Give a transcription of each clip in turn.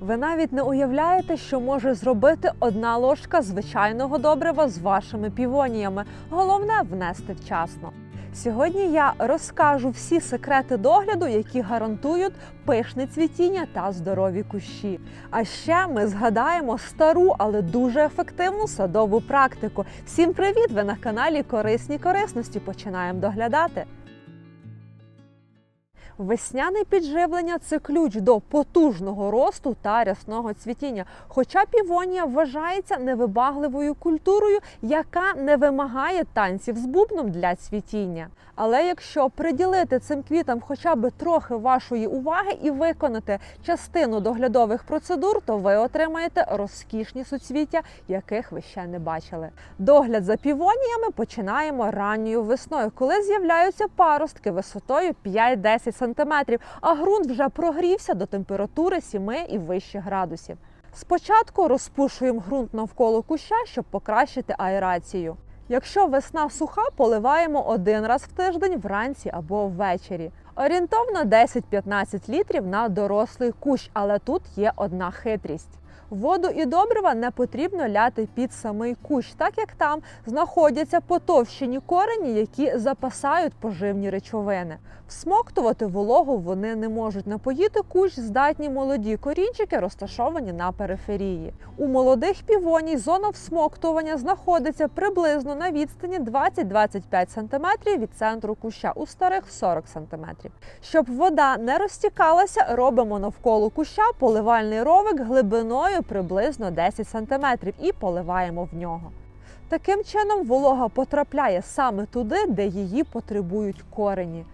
Ви навіть не уявляєте, що може зробити одна ложка звичайного добрива з вашими півоніями. Головне внести вчасно. Сьогодні я розкажу всі секрети догляду, які гарантують пишне цвітіння та здорові кущі. А ще ми згадаємо стару, але дуже ефективну садову практику. Всім привіт! Ви на каналі Корисні корисності. Починаємо доглядати. Весняне підживлення це ключ до потужного росту та рясного цвітіння. Хоча півонія вважається невибагливою культурою, яка не вимагає танців з бубном для цвітіння. Але якщо приділити цим квітам хоча б трохи вашої уваги і виконати частину доглядових процедур, то ви отримаєте розкішні суцвіття, яких ви ще не бачили. Догляд за півоніями починаємо ранньою весною, коли з'являються паростки висотою 5-10 см, а ґрунт вже прогрівся до температури 7 і вище градусів. Спочатку розпушуємо ґрунт навколо куща, щоб покращити аерацію. Якщо весна суха, поливаємо один раз в тиждень вранці або ввечері. Орієнтовно 10-15 літрів на дорослий кущ, але тут є одна хитрість. Воду і добрива не потрібно ляти під самий кущ, так як там знаходяться потовщені корені, які запасають поживні речовини. Всмоктувати вологу вони не можуть напоїти кущ, здатні молоді корінчики, розташовані на периферії. У молодих півоній зона всмоктування знаходиться приблизно на відстані 20-25 см від центру куща, у старих 40 см. Щоб вода не розтікалася, робимо навколо куща поливальний ровик глибиною приблизно 10 см і поливаємо в нього. Таким чином волога потрапляє саме туди, де її потребують корені.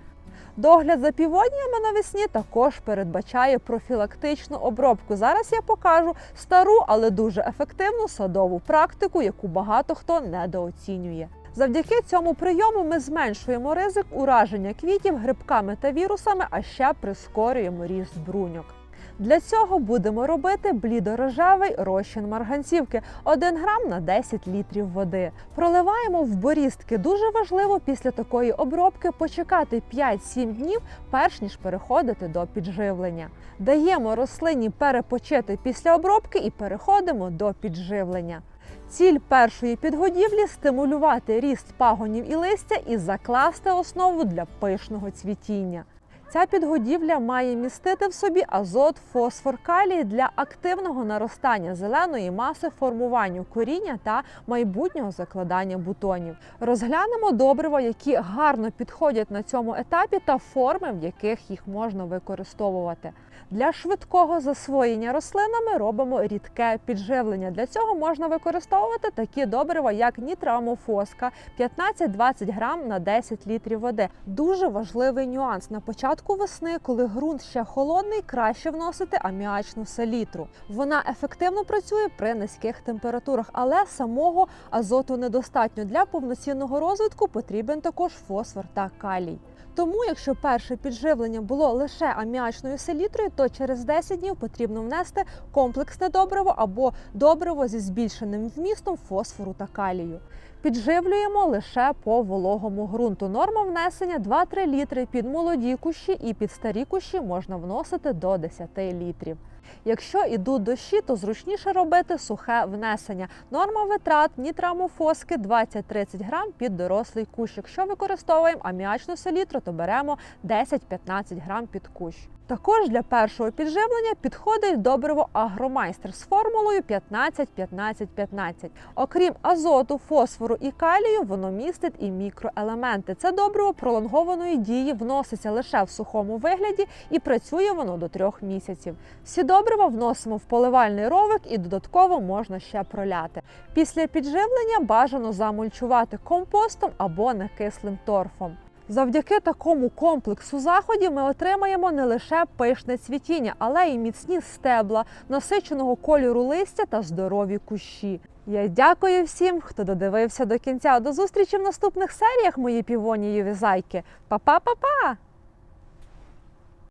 Догляд за півоніями навесні також передбачає профілактичну обробку. Зараз я покажу стару, але дуже ефективну садову практику, яку багато хто недооцінює. Завдяки цьому прийому ми зменшуємо ризик ураження квітів грибками та вірусами, а ще прискорюємо ріст бруньок. Для цього будемо робити блідорожевий розчин марганцівки 1 грам на 10 літрів води. Проливаємо в борістки. Дуже важливо після такої обробки почекати 5-7 днів, перш ніж переходити до підживлення. Даємо рослині перепочити після обробки і переходимо до підживлення. Ціль першої підгодівлі стимулювати ріст пагонів і листя і закласти основу для пишного цвітіння. Ця підгодівля має містити в собі азот, фосфор, калій для активного наростання зеленої маси, формуванню коріння та майбутнього закладання бутонів. Розглянемо добрива, які гарно підходять на цьому етапі, та форми, в яких їх можна використовувати. Для швидкого засвоєння рослинами робимо рідке підживлення. Для цього можна використовувати такі добрива, як нітрамофоска 15-20 грам на 10 літрів води. Дуже важливий нюанс на початку весни, коли ґрунт ще холодний, краще вносити аміачну селітру. Вона ефективно працює при низьких температурах, але самого азоту недостатньо. Для повноцінного розвитку потрібен також фосфор та калій. Тому, якщо перше підживлення було лише аміачною селітрою, то через 10 днів потрібно внести комплексне добриво або добриво зі збільшеним вмістом фосфору та калію. Підживлюємо лише по вологому ґрунту. Норма внесення 2-3 літри під молоді кущі і під старі кущі можна вносити до 10 літрів. Якщо йдуть дощі, то зручніше робити сухе внесення. Норма витрат нітрамофоски 20-30 грам під дорослий кущ. Якщо використовуємо аміачну селітру, то беремо 10-15 грам під кущ. Також для першого підживлення підходить добриво агромайстер з формулою 15-15-15. Окрім азоту, фосфору і калію, воно містить і мікроелементи. Це добриво пролонгованої дії вноситься лише в сухому вигляді і працює воно до трьох місяців. Всі добрива вносимо в поливальний ровик і додатково можна ще проляти. Після підживлення бажано замульчувати компостом або некислим торфом. Завдяки такому комплексу заходів ми отримаємо не лише пишне цвітіння, але й міцні стебла, насиченого кольору листя та здорові кущі. Я дякую всім, хто додивився до кінця. До зустрічі в наступних серіях, мої півонії зайки. Па-па-па-па!